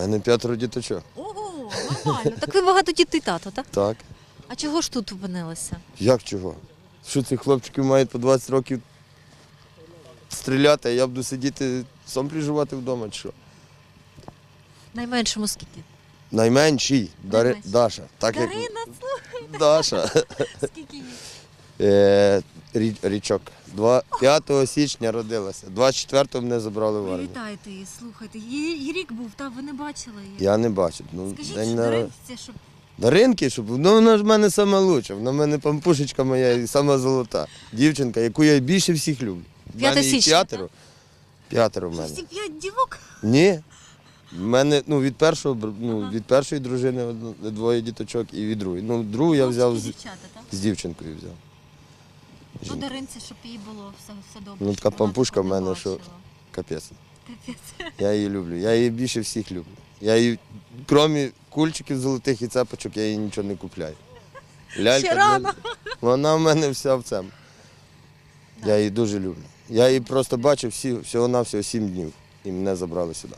У мене п'ятеро діточок. Ого, нормально. Так ви багато дітей тато, так? Так. А чого ж тут опинилися? Як чого? Що ці хлопчики мають по 20 років стріляти, а я буду сидіти сам приживати вдома чи що? Найменшому скільки? Найменший Дари... Найменший. Даша. Так Дарина, як Даша. скільки їй? Е, Річок. 5 січня родилася. 24-го мене забрали в армію. вітаєте її, слухайте. Її рік був, та ви не бачили її. Я не бачу. Ну, Скажіть, день що на... Даринці, щоб Даринки, щоб ну вона ж в мене сама лучша, вона в мене пампушечка моя і сама золота. Дівчинка, яку я більше всіх люблю. В П'яте мене їх січня, п'ятеро. П'ятеро в мене. всі п'ять дівок. Ні. В мене ну, від першого бр- ну, від першої дружини одно- двоє діточок і від другої. Ну, другу я взяв з, Дівчата, так? з дівчинкою взяв. Ну, Даринці, щоб їй було все, все добре. Ну, така пампушка в не мене, що-. Капець. Капець. Я її люблю. Я її більше всіх люблю. Я її, крім кульчиків золотих і цепочок, я їй нічого не купляю. Лялька, Ще рано. Вона в мене вся в цьому. Я її дуже люблю. Я її просто бачив всі, всього-навсього сім днів і мене забрали сюди.